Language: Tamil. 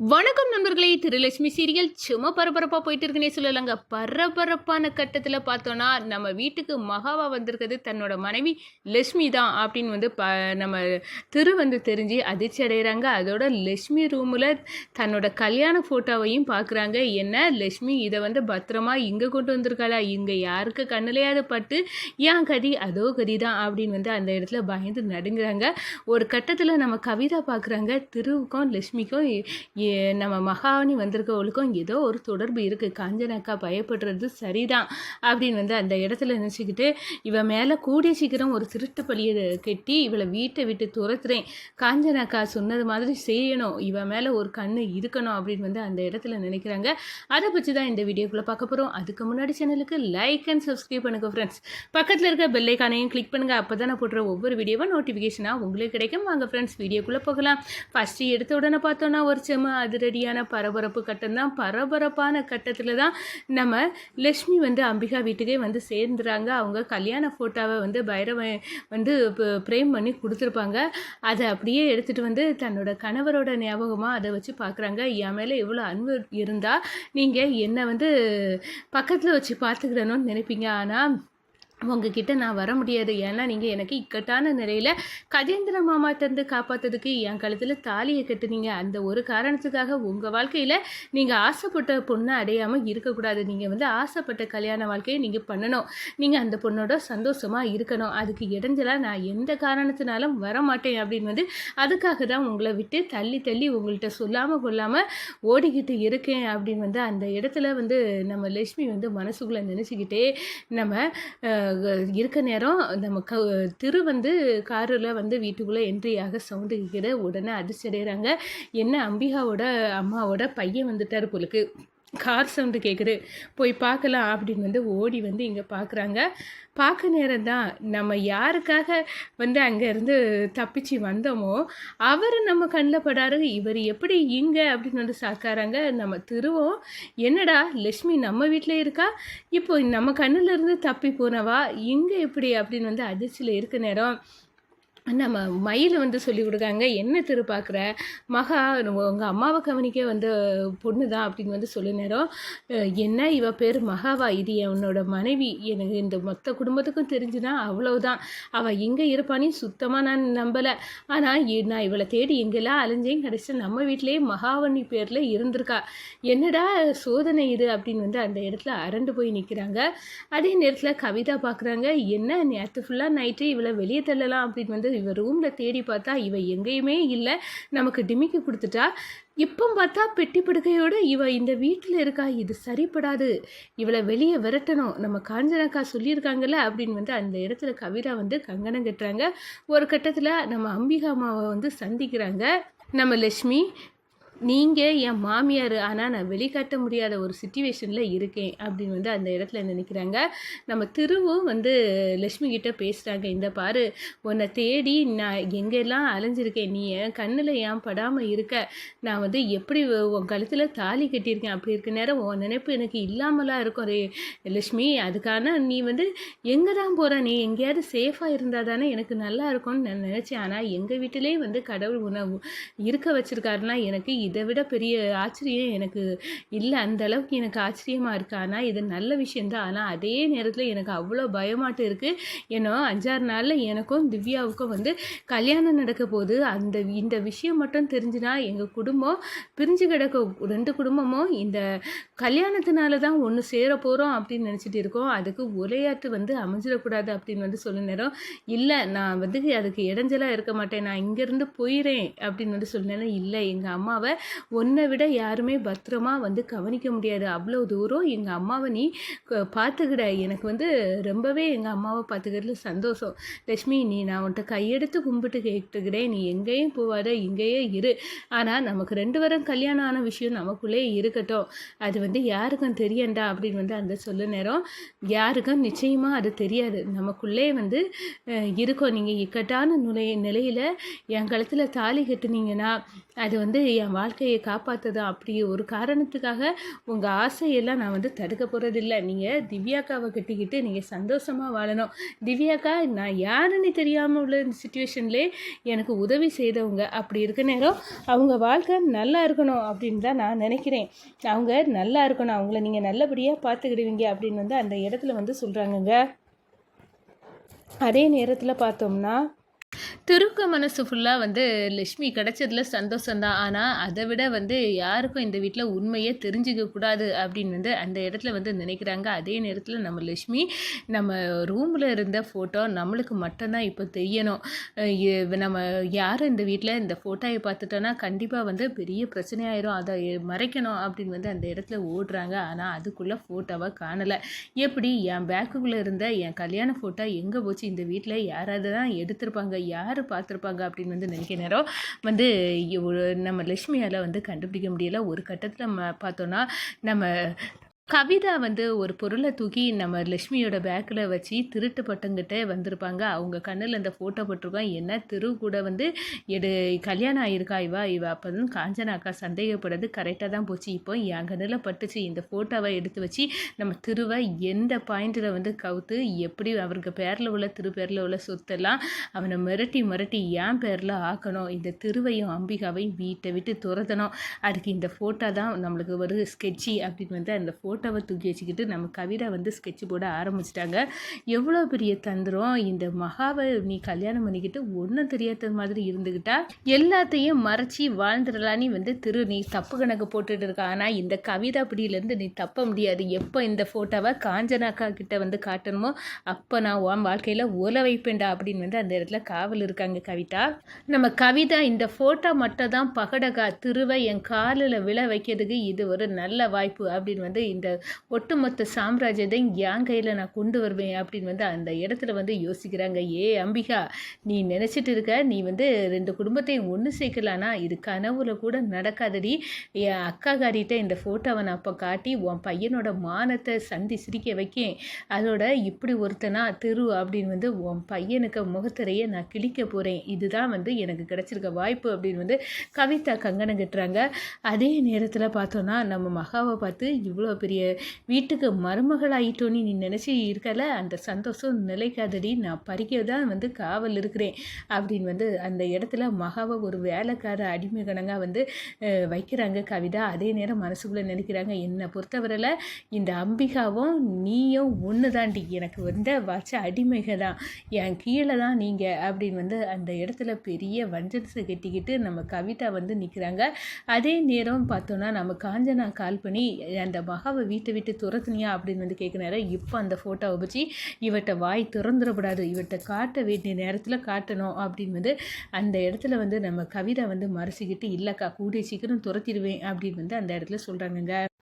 வணக்கம் நண்பர்களே திருலட்சுமி சீரியல். சும்மா பரபரப்பாக போயிட்டு இருக்குன்னே சொல்லலைங்க. பரபரப்பான கட்டத்தில் பார்த்தோன்னா நம்ம வீட்டுக்கு மகாவா வந்திருக்கிறது தன்னோட மனைவி லட்சுமி தான் அப்படின்னு வந்து ப நம்ம திரு வந்து தெரிஞ்சு அதிர்ச்சி அடைகிறாங்க அதோட லட்சுமி ரூமில் தன்னோட கல்யாண ஃபோட்டோவையும் பார்க்குறாங்க என்ன லட்சுமி இதை வந்து பத்திரமா இங்கே கொண்டு வந்திருக்காளா? இங்கே யாருக்கு கண்ணிலையாவது பட்டு ஏன் கதி? அதோ கதி தான் அப்படின்னு வந்து அந்த இடத்துல பயந்து நடுங்குறாங்க. ஒரு கட்டத்தில் நம்ம கவிதா பார்க்குறாங்க திருவுக்கும் லட்சுமிக்கும் நம்ம மகாவணி வந்திருக்கவளுக்கும் ஏதோ ஒரு தொடர்பு இருக்குது காஞ்சனாக்கா பயப்படுறது சரிதான் அப்படின்னு வந்து அந்த இடத்துல நினச்சிக்கிட்டு இவன் மேலே கூடிய சீக்கிரம் ஒரு திருட்டு பழியை கட்டி இவளை வீட்டை விட்டு துரத்துறேன். காஞ்சனாக்கா சொன்னது மாதிரி செய்யணும். இவன் மேலே ஒரு கண்ணு இருக்கணும் அப்படின்னு வந்து அந்த இடத்துல நினைக்கிறாங்க. அதை பற்றி தான் இந்த வீடியோக்குள்ளே பார்க்க போகிறோம் அதுக்கு முன்னாடி சேனலுக்கு லைக் அண்ட் சப்ஸ்கிரைப் பண்ணுங்க ஃப்ரெண்ட்ஸ் பக்கத்தில் இருக்க பெல்லைக்கானையும் கிளிக் பண்ணுங்கள் அப்போ தான் நான் போடுற ஒவ்வொரு வீடியோவும் நோட்டிஃபிகேஷனாக உங்களுக்கு கிடைக்கும். வாங்க ஃப்ரெண்ட்ஸ் வீடியோக்குள்ளே போகலாம். ஃபஸ்ட்டு எடுத்த உடனே பார்த்தோன்னா ஒரு செம்ம அதிரடியான பரபரப்பு கட்டம் தான். பரபரப்பான கட்டத்தில் தான் நம்ம லக்ஷ்மி வந்து அம்பிகா வீட்டுக்கே வந்து சேர்ந்துறாங்க. அவங்க கல்யாண ஃபோட்டோவை வந்து பைரவன் வந்து ப்ரேம் பண்ணி கொடுத்துருப்பாங்க. அதை அப்படியே எடுத்துகிட்டு வந்து தன்னோட கணவரோட ஞாபகமாக அதை வச்சு பார்க்குறாங்க. என் மேலே எவ்வளோ அன்பு இருந்தால் நீங்கள் என்னை வந்து பக்கத்தில் வச்சு பார்த்துக்கிடணும்னு நினைப்பீங்க. ஆனால் உங்ககிட்ட நான் வர முடியாது. ஏன்னா நீங்கள் எனக்கு இக்கட்டான நிலையில் கஜேந்திர மாமாட்டேருந்து காப்பாற்றுறதுக்கு என் கழுத்தில் தாலியை கட்டுனீங்க. அந்த ஒரு காரணத்துக்காக உங்கள் வாழ்க்கையில் நீங்கள் ஆசைப்பட்ட பொண்ணை அடையாமல் இருக்கக்கூடாது. நீங்கள் வந்து ஆசைப்பட்ட கல்யாண வாழ்க்கையை நீங்கள் பண்ணணும். நீங்கள் அந்த பொண்ணோட சந்தோஷமாக இருக்கணும். அதுக்கு இடைஞ்சலாக நான் எந்த காரணத்தினாலும் வர மாட்டேன் அப்படின்னு வந்து அதுக்காக தான் உங்களை விட்டு தள்ளி தள்ளி உங்கள்கிட்ட சொல்லாமல் கொள்ளாமல் ஓடிக்கிட்டு இருக்கேன் அப்படின்னு வந்து அந்த இடத்துல வந்து நம்ம லட்சுமி வந்து மனசுக்குள்ளே நினச்சிக்கிட்டே நம்ம இருக்க நேரம் நம்ம க திரு வந்து காரில் வந்து வீட்டுக்குள்ளே என்ட்ரி ஆக சவுண்டு கேட்குற உடனே அதிர்ச்சி அடைகிறாங்க என்ன அம்பிகாவோட அம்மாவோட பையன் வந்துட்டார் போலுக்கு கார் சவுண்டு கேட்குது போய் பார்க்கலாம் அப்படின்னு வந்து ஓடி வந்து இங்கே பார்க்குறாங்க பார்க்க நேரம் தான் நம்ம யாருக்காக வந்து அங்கேருந்து தப்பிச்சு வந்தோமோ அவர் நம்ம கண்ணில் படாரு இவர் எப்படி இங்கே அப்படின்னு வந்து சாக்காராங்க. நம்ம திருவோம் என்னடா லக்ஷ்மி நம்ம வீட்டில் இருக்கா? இப்போ நம்ம கண்ணுல இருந்து தப்பி போனவா? இங்கே எப்படி அப்படின்னு வந்து அதிர்ச்சியில் இருக்க நேரம். நம்ம மயில் வந்து சொல்லி கொடுக்காங்க என்ன திருப்பாக்குற மகா உங்கள் அம்மாவை கவனிக்க வந்து பொண்ணு தான் அப்படின்னு வந்து சொல்ல நேரம் என்ன? இவ பேர் மகாவா. இது என்னோட மனைவி. எனக்கு இந்த மொத்த குடும்பத்துக்கும் தெரிஞ்சுனா அவ்வளவுதான். அவள் எங்கே இருப்பானே சுத்தமாக நான் நம்பலை. ஆனால் நான் இவளை தேடி எங்கெல்லாம் அலைஞ்சேன் கிடச்சா நம்ம வீட்டிலேயே மகாவணி பேரில் இருந்திருக்கா. என்னடா சோதனை இது? அப்படின்னு வந்து அந்த இடத்துல அரண்டு போய் நிற்கிறாங்க அதே நேரத்தில் கவிதா பார்க்குறாங்க. என்ன? நேற்று ஃபுல்லாக நைட்டு இவளை வெளியே தள்ளலாம் அப்படின்னு வந்து இவ ரூமில் தேடி பார்த்தா இவ எங்கேயுமே இல்லை. நமக்கு டிமிக்கி கொடுத்துட்டா. இப்போ பார்த்தா பெட்டி படுக்கையோடு இவ இந்த வீட்டில் இருக்கா இது சரிப்படாது. இவளை வெளியே விரட்டணும். நம்ம காஞ்சனக்கா சொல்லியிருக்காங்கல்ல அப்படின்னு வந்து அந்த இடத்துல கவிதா வந்து கங்கணம் கட்டுறாங்க. ஒரு கட்டத்தில் நம்ம அம்பிகா அம்மாவை வந்து சந்திக்கிறாங்க. நம்ம லக்ஷ்மி நீங்கள் என் மாமியார் ஆனால் நான் வெளிக்காட்ட முடியாத ஒரு சுச்சுவேஷனில் இருக்கேன் அப்படின்னு வந்து அந்த இடத்துல நினைக்கிறாங்க. நம்ம திருவும் வந்து லக்ஷ்மி கிட்ட பேசுகிறாங்க இந்த பாரு உன்னை தேடி நான் எங்கெல்லாம் அலைஞ்சிருக்கேன் நீ என் கண்ணில் ஏன் படாமல் இருக்க? நான் வந்து எப்படி உன் கழுத்தில் தாலி கட்டியிருக்கேன் அப்படி இருக்க நேரம் உன் நினைப்பு எனக்கு இல்லாமலாம் இருக்கும். ரே லக்ஷ்மி அதுக்கான நீ வந்து எங்கே தான் போகிற நீ எங்கேயாவது சேஃபாக இருந்தால் தானே எனக்கு நல்லா இருக்கும்னு நான் நினச்சேன். ஆனால் எங்கள் வீட்டிலே வந்து கடவுள் உணவு இருக்க வச்சுருக்காருன்னா எனக்கு இதை விட பெரிய ஆச்சரியம் எனக்கு இல்லை. அந்த அளவுக்கு எனக்கு ஆச்சரியமாக இருக்கு. ஆனால் இது நல்ல விஷயந்தான் ஆனால் அதே நேரத்தில் எனக்கு அவ்வளோ பயமாட்டு இருக்குது ஏன்னா அஞ்சாறு நாளில் எனக்கும் திவ்யாவுக்கும் வந்து கல்யாணம் நடக்க போகுது. அந்த இந்த விஷயம் மட்டும் தெரிஞ்சுனா எங்கள் குடும்பம் பிரிஞ்சு கிடக்க. ரெண்டு குடும்பமும் இந்த கல்யாணத்தினால தான் ஒன்று சேர போகிறோம் அப்படின்னு நினச்சிட்டு இருக்கோம். அதுக்கு விளையாட்டு வந்து அமைஞ்சிடக்கூடாது அப்படின்னு வந்து சொல்ல நேரம் இல்லை நான் வந்து அதுக்கு இடைஞ்சலாக இருக்க மாட்டேன். நான் இங்கேருந்து போயிடுறேன் அப்படின்னு வந்து சொல்ல நேரம் இல்லை எங்கள் அம்மாவை உன்னை விட யாருமே பத்திரமா வந்து கவனிக்க முடியாது. அவ்வளோ தூரம் எங்கள் அம்மாவை நீ பார்த்துக்கிட. எனக்கு வந்து ரொம்பவே எங்கள் அம்மாவை பார்த்துக்கிறதுல சந்தோஷம். லக்ஷ்மி நீ நான் உன்கிட்ட கையெடுத்து கும்பிட்டு கேட்டுக்கிறேன். நீ எங்கேயும் போவாத இங்கேயே இரு. ஆனால் நமக்கு ரெண்டு பேரும் கல்யாணம் ஆன விஷயம் நமக்குள்ளே இருக்கட்டும். அது வந்து யாருக்கும் தெரியண்டா அப்படின்னு வந்து அந்த சொல்ல நேரம் யாருக்கும் நிச்சயமாக அது தெரியாது. நமக்குள்ளே வந்து இருக்கும். நீங்கள் இக்கட்டான நிலை நிலையில் என் கழுத்தில் தாலி கட்டுனீங்கன்னா அது வந்து என் வாழ்க்கையை காப்பாற்றுதான் அப்படி ஒரு காரணத்துக்காக உங்கள் ஆசையெல்லாம் நான் வந்து தடுக்க போகிறதில்ல நீங்கள் திவ்யாக்காவை கட்டிக்கிட்டு நீங்கள் சந்தோஷமாக வாழணும். திவ்யாக்கா நான் யாருன்னு தெரியாமல் உள்ள சுச்சுவேஷன்லே எனக்கு உதவி செய்தவங்க. அப்படி இருக்க நேரம் அவங்க வாழ்க்கை நல்லா இருக்கணும் அப்படின்னு தான் நான் நினைக்கிறேன். அவங்க நல்லா இருக்கணும். அவங்கள நீங்கள் நல்லபடியாக பார்த்துக்கிடுவீங்க அப்படின்னு வந்து அந்த இடத்துல வந்து சொல்கிறாங்கங்க அதே நேரத்தில் பார்த்தோம்னா திருக்க மனசு ஃபுல்லாக வந்து லக்ஷ்மி கிடைச்சதுல சந்தோஷந்தான் ஆனால் அதை விட வந்து யாருக்கும் இந்த வீட்டில் உண்மையே தெரிஞ்சுக்க கூடாது அப்படின்னு வந்து அந்த இடத்துல வந்து நினைக்கிறாங்க. அதே நேரத்தில் நம்ம லக்ஷ்மி நம்ம ரூமில் இருந்த ஃபோட்டோ நம்மளுக்கு மட்டும்தான் இப்போ தெரியணும். நம்ம யாரும் இந்த வீட்டில் இந்த ஃபோட்டோவை பார்த்துட்டோன்னா கண்டிப்பாக வந்து பெரிய பிரச்சனையாயிரும். அதை மறைக்கணும் அப்படின்னு வந்து அந்த இடத்துல ஓடுறாங்க. ஆனால் அதுக்குள்ளே ஃபோட்டோவை காணலை. எப்படி? என் பேக்குக்குள்ளே இருந்த என் கல்யாண ஃபோட்டோ எங்கே போச்சு? இந்த வீட்டில் யாராவது தான் எடுத்திருப்பாங்க. யார் பார்த்துருப்பாங்க அப்படின்னு வந்து நினைக்க நேரம் வந்து நம்ம லட்சுமியால் வந்து கண்டுபிடிக்க முடியல. ஒரு கட்டத்தில் பார்த்தோன்னா நம்ம கவிதா வந்து ஒரு பொருளை தூக்கி நம்ம லக்ஷ்மியோட பேக்கில் வச்சு திருட்டு பட்டங்கிட்ட வந்திருப்பாங்க. அவங்க கண்ணில் அந்த ஃபோட்டோ போட்டிருக்கான் என்ன திரு கூட வந்து எடு கல்யாணம் ஆயிருக்கா இவா? இவ அப்போ காஞ்சனா அக்கா சந்தேகப்படுறது கரெக்டாக தான் போச்சு. இப்போ என் கண்ணில் பட்டுச்சு. இந்த ஃபோட்டோவை எடுத்து வச்சு நம்ம திருவை எந்த பாயிண்டில் வந்து கவுத்து எப்படி அவருக்கு பேரில் உள்ள திரு பேரில் உள்ள சொத்தெல்லாம் அவனை மிரட்டி மிரட்டி என் பேரில் ஆக்கணும். இந்த திருவையும் அம்பிகாவையும் வீட்டை விட்டு துரத்தணும். அதுக்கு இந்த ஃபோட்டோ தான் நம்மளுக்கு ஒரு ஸ்கெட்சி அப்படின்னு வந்து அந்த ஃபோட்டோவை தூக்கி வச்சுக்கிட்டு நம்ம கவிதா வந்து ஸ்கெட்ச் போட ஆரம்பிச்சிட்டாங்க. எவ்வளோ பெரிய தந்திரம் இந்த மகாவை நீ கல்யாணம் பண்ணிக்கிட்டு ஒன்றும் தெரியாத மாதிரி இருந்துக்கிட்டா எல்லாத்தையும் மறைச்சி வாழ்ந்துடலான்னு வந்து திரு நீ தப்பு கணக்கு போட்டுட்டு இருக்க. ஆனால் இந்த கவிதா பிடியிலேருந்து நீ தப்ப முடியாது. எப்போ இந்த ஃபோட்டோவை காஞ்சனாக்கா கிட்ட வந்து காட்டணுமோ அப்போ நான் உன் வாழ்க்கையில் ஓல வைப்பேன்டா அப்படின்னு வந்து அந்த இடத்துல காவல் இருக்காங்க கவிதா. நம்ம கவிதா இந்த ஃபோட்டோ மட்டும் தான் பகடகா திருவை என் காலில் விழ வைக்கிறதுக்கு இது ஒரு நல்ல வாய்ப்பு அப்படின்னு வந்து இந்த இந்த ஒட்டுமொத்த சாம்ராஜ்யத்தை என் கையில் நான் கொண்டு வருவேன் அப்படின்னு வந்து அந்த இடத்துல வந்து யோசிக்கிறாங்க. ஏ அம்பிகா நீ நினச்சிட்டு இருக்க நீ வந்து ரெண்டு குடும்பத்தையும் ஒன்று சேர்க்கலானா இது கனவுல கூட நடக்காதடி. என் அக்காக்காரிட்ட இந்த ஃபோட்டோவை நான் அப்போ காட்டி உன் பையனோட மானத்தை சந்தி சிரிக்க வைக்கேன். அதோட இப்படி ஒருத்தனா தெரு அப்படின்னு வந்து உன் பையனுக்கு முகத்திரையை நான் கிழிக்க போகிறேன் இதுதான் வந்து எனக்கு கிடச்சிருக்க வாய்ப்பு அப்படின்னு வந்து கவிதா கங்கணம் கட்டுறாங்க. அதே நேரத்தில் பார்த்தோன்னா நம்ம மகாவை பார்த்து இவ்வளோ பெரிய வீட்டுக்கு மருமகள் நீ நினச்சி இருக்கல? அந்த சந்தோஷம் நிலைக்காதடி. நான் பறிக்க தான் வந்து காவல் இருக்கிறேன். அப்படின்னு வந்து அந்த இடத்துல மகாவை ஒரு வேலைக்கார அடிமை கணங்காக வந்து வைக்கிறாங்க கவிதா. அதே நேரம் மனசுக்குள்ளே நினைக்கிறாங்க என்னை பொறுத்தவரையில் இந்த அம்பிகாவும் நீயும் ஒன்று தாண்டி எனக்கு வந்த வச்ச அடிமைக தான். என் கீழே தான் நீங்கள் அப்படின்னு வந்து அந்த இடத்துல பெரிய வஞ்சனத்தை கட்டிக்கிட்டு நம்ம கவிதா வந்து நிற்கிறாங்க அதே நேரம் பார்த்தோன்னா நம்ம காஞ்சனா கால் பண்ணி அந்த மகாவை வீட்டை விட்டு துரத்துனியா அப்படின்னு வந்து கேட்குற நேரம் இப்போ அந்த ஃபோட்டோவை வச்சு இவட்ட வாய் திறந்துடக்கூடாது. இவட்ட காட்ட வேண்டிய நேரத்தில் காட்டணும் அப்படின்னு வந்து அந்த இடத்துல வந்து நம்ம கவிதை வந்து மறைச்சிக்கிட்டு இல்லைக்கா கூடிய சீக்கிரம் துரத்திடுவேன் அப்படின்னு வந்து அந்த இடத்துல சொல்கிறாங்கங்க